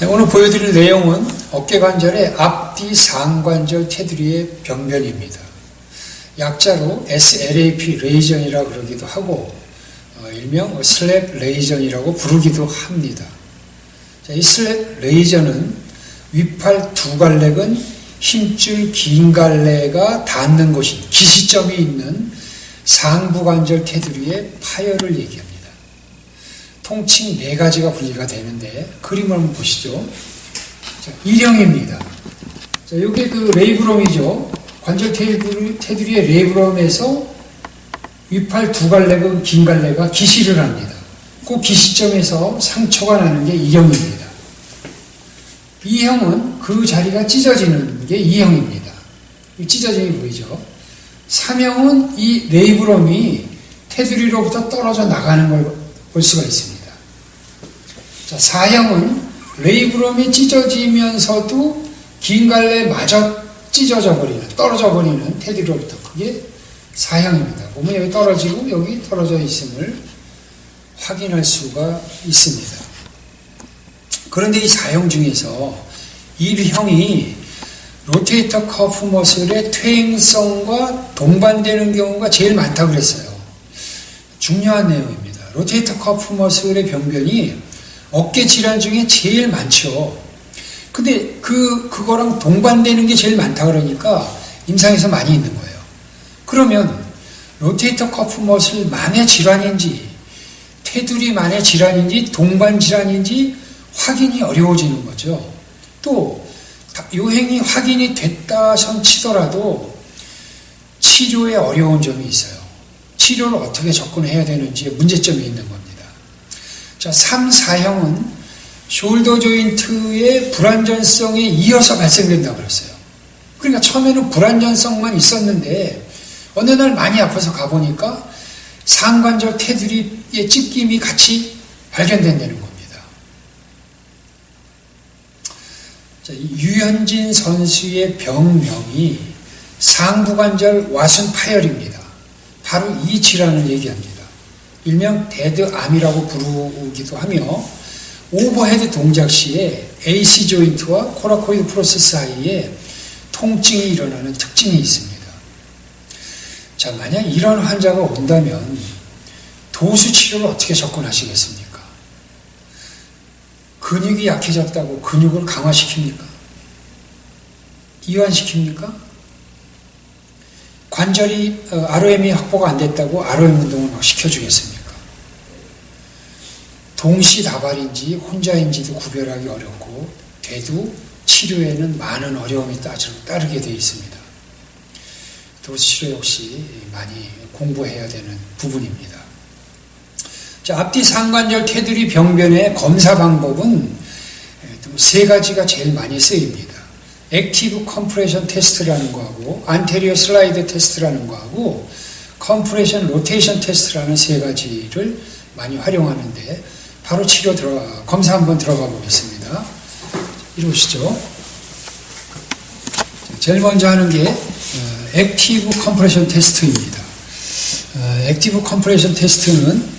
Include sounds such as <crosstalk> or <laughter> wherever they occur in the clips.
네, 오늘 보여드릴 내용은 어깨관절의 앞뒤 상관절 테두리의 병변입니다. 약자로 SLAP 레이전이라 그러기도 하고 어, 일명 슬랩 레이전이라고 부르기도 합니다. 자, 이 슬랩 레이전은 위팔 두 갈래근 힘줄 긴 갈래가 닿는 곳이 기시점이 있는 상부관절 테두리의 파열을 얘기합니다. 통칭 네 가지가 분리가 되는데 그림을 한번 보시죠. 자, 일형입니다. 자, 이게 그 레이브롬이죠. 관절 테두리, 테두리의 레이브롬에서 위팔 두 갈래가 긴 갈래가 기시를 합니다. 그 기시점에서 상처가 나는 게 이형입니다. 이형은 그 자리가 찢어지는 게 이형입니다. 찢어짐이 보이죠. 삼형은 이 레이브롬이 테두리로부터 떨어져 나가는 걸 볼 수가 있습니다. 자, 사형은 레이브롬이 찢어지면서도 긴 갈래 마저 찢어져 버리는, 떨어져 버리는 테두리로부터 그게 사형입니다. 보면 여기 떨어지고 여기 떨어져 있음을 확인할 수가 있습니다. 그런데 이 사형 중에서 1형이 로테이터 커프 머슬의 퇴행성과 동반되는 경우가 제일 많다고 그랬어요. 중요한 내용입니다. 로테이터 커프 머슬의 병변이 어깨 질환 중에 제일 많죠. 근데 그, 그거랑 동반되는 게 제일 많다 그러니까 임상에서 많이 있는 거예요. 그러면 로테이터 커프 머슬만의 질환인지 테두리만의 질환인지 동반 질환인지 확인이 어려워지는 거죠. 또 요행이 확인이 됐다 선 치더라도 치료에 어려운 점이 있어요. 치료를 어떻게 접근해야 되는지 문제점이 있는 겁니다. 자, 3, 4형은 숄더 조인트의 불안전성에 이어서 발생된다고 그랬어요. 그러니까 처음에는 불안전성만 있었는데 어느 날 많이 아파서 가보니까 상관절 테두리의 찢김이 같이 발견된다는 겁니다. 자, 유현진 선수의 병명이 상부관절 와순 파열입니다. 바로 이 질환을 얘기합니다. 일명 데드암이라고 부르기도 하며 오버헤드 동작 시에 AC 조인트와 코라코이드 프로세스 사이에 통증이 일어나는 특징이 있습니다. 자, 만약 이런 환자가 온다면 도수 치료를 어떻게 접근하시겠습니까? 근육이 약해졌다고 근육을 강화시킵니까? 이완시킵니까? 관절이 ROM이 확보가 안 됐다고 ROM 운동을 막 시켜주겠습니까? 동시다발인지 혼자인지도 구별하기 어렵고 돼도 치료에는 많은 어려움이 따르게 되어 있습니다. 도시치료 역시 많이 공부해야 되는 부분입니다. 자, 앞뒤 상관절 테두리 병변의 검사 방법은 세 가지가 제일 많이 쓰입니다. 액티브 컴프레션 테스트라는 거하고 안테리어 슬라이드 테스트라는 거하고 컴프레션 로테이션 테스트라는 세 가지를 많이 활용하는데 바로 치료 들어 검사 한번 들어가 보겠습니다. 이리 오시죠. 제일 먼저 하는 게 액티브 컴프레션 테스트입니다. 액티브 컴프레션 테스트는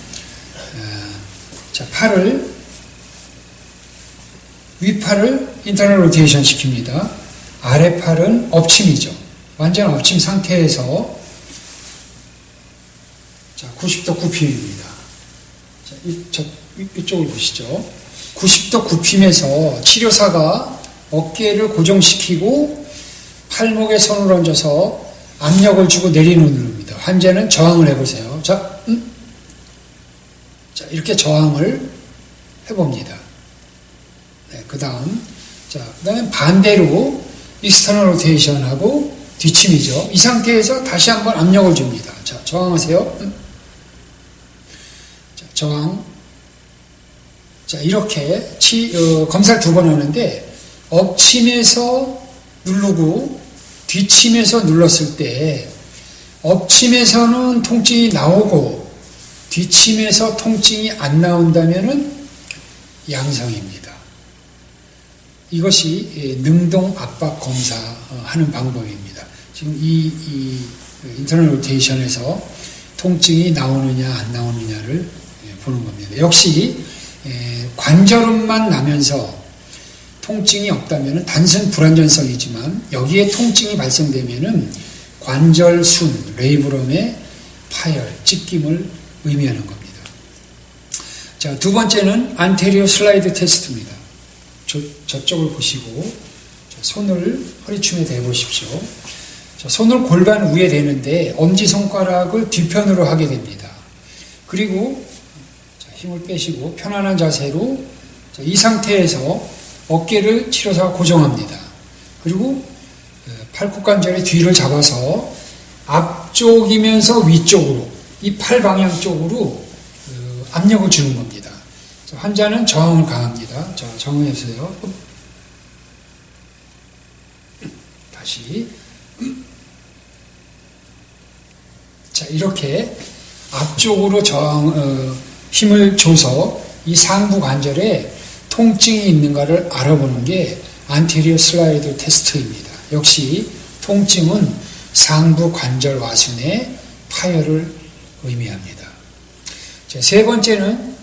자, 팔을 위팔을 인터널 로테이션 시킵니다. 아래팔은 엎침이죠. 완전 엎침 상태에서 자, 90도 굽힘입니다. 자, 이, 저, 이쪽을 보시죠. 90도 굽힘에서 치료사가 어깨를 고정시키고 팔목에 손을 얹어서 압력을 주고 내리는 누릅니다. 환자는 저항을 해보세요. 자, 음? 자 이렇게 저항을 해봅니다. 네, 그 다음, 자, 그 다음에 반대로 익스터널 로테이션하고 뒤침이죠. 이 상태에서 다시 한번 압력을 줍니다. 자, 저항하세요. 자, 저항. 자, 이렇게 치, 어, 검사를 두 번 하는데 엎침에서 누르고 뒤침에서 눌렀을 때 엎침에서는 통증이 나오고 뒤침에서 통증이 안 나온다면은 양성입니다. 이것이 예, 능동 압박 검사 하는 방법입니다. 지금 이, 이 인터널 로테이션에서 통증이 나오느냐 안 나오느냐를 예, 보는 겁니다. 역시 예, 관절음만 나면서 통증이 없다면 단순 불안전성이지만 여기에 통증이 발생되면은 관절순, 레이브럼의 파열, 찢김을 의미하는 겁니다. 자, 두 번째는 안테리오 슬라이드 테스트입니다. 저, 저쪽을 보시고 자, 손을 허리춤에 대보십시오. 자, 손을 골반 위에 대는데 엄지손가락을 뒤편으로 하게 됩니다. 그리고 자, 힘을 빼시고 편안한 자세로 자, 이 상태에서 어깨를 치료사가 고정합니다. 그리고 어, 팔굽관절의 뒤를 잡아서 앞쪽이면서 위쪽으로 이 팔 방향 쪽으로 어, 압력을 주는 겁니다. 자, 환자는 저항을 가합니다. 자, 정응해서요. 다시. 자, 이렇게 앞쪽으로 저항, 어, 힘을 줘서 이 상부 관절에 통증이 있는가를 알아보는 게 안테리어 슬라이드 테스트입니다. 역시 통증은 상부 관절 와순의 파열을 의미합니다. 자, 세 번째는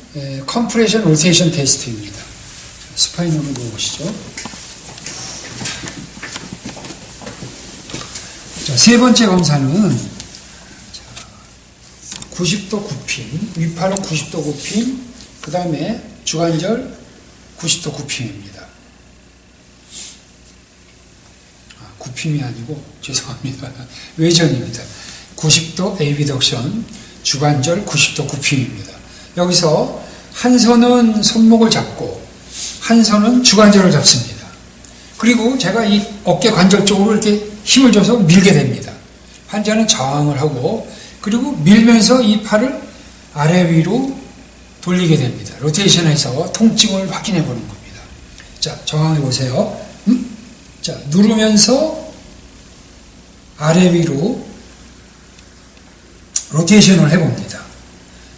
컴프레션 로테이션 테스트입니다. 스파인으로. 자, 세 번째 검사는 90도 굽힘, 위팔은 90도 굽힘, 그 다음에 주관절 90도 굽힘입니다. 아, 굽힘이 아니고 <laughs> 죄송합니다. 외전입니다. 90도 에이비덕션, 주관절 90도 굽힘입니다. 여기서 한 손은 손목을 잡고 한 손은 주관절을 잡습니다. 그리고 제가 이 어깨 관절 쪽으로 이렇게 힘을 줘서 밀게 됩니다. 환자는 저항을 하고 그리고 밀면서 이 팔을 아래 위로 돌리게 됩니다. 로테이션에서 통증을 확인해 보는 겁니다. 자, 저항해 보세요. 음? 자, 누르면서 아래 위로 로테이션을 해 봅니다.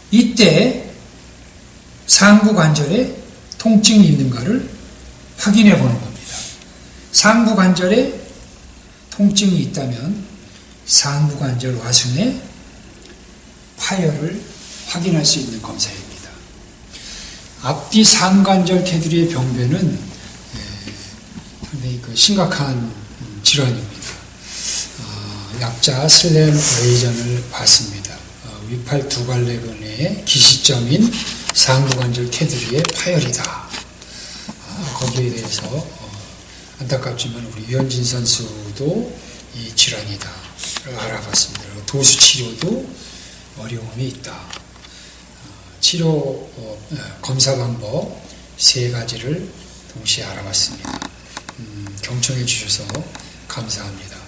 이때 상부 관절에 통증이 있는가를 확인해 보는 겁니다. 상부 관절에 통증이 있다면 상부 관절 와순에 파열을 확인할 수 있는 검사입니다. 앞뒤 상관절 테두리의 병변은 상당히 그 심각한 질환입니다. 어, 약자 슬램 레이전을 받습니다. 어, 위팔 두 갈래 근의 기시점인 상부관절 테두리의 파열이다. 아, 거기에 대해서 어, 안타깝지만 우리 유현진 선수도 이 질환이다. 알아봤습니다. 도수 치료도 어려움이 있다. 치료 어, 검사 방법 세 가지를 동시에 알아봤습니다. 음, 경청해 주셔서 감사합니다.